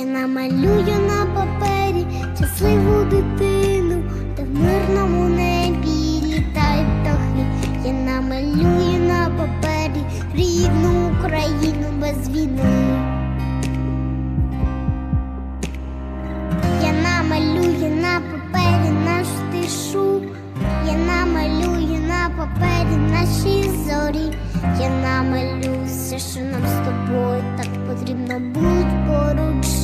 Я намалюю на папері щасливу дитину, та в мирному небі літають птахи. Я намалюю на папері рідну Україну без війни. Я намалюю на папері нашу тишу, я намалюю на папері наші зорі, я намалюю все, що нам з тобою так потрібно. Будь поруч,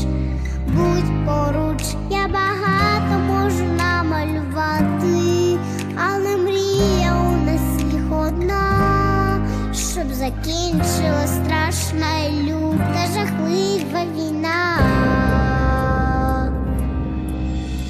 щоб закінчилась страшна люта жахлива війна.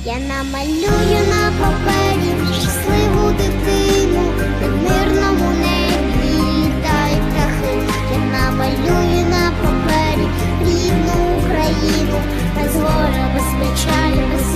Я намалюю на папері щасливу дитину, в мирному небі літають птахи. Я намалюю на папері рідну Україну, без горя, без печалі, без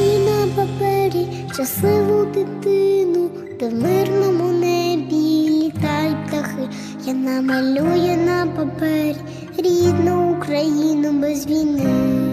щасливу дитину, де в мирному небі літають птахи. Я намалюю на папері рідну Україну без війни.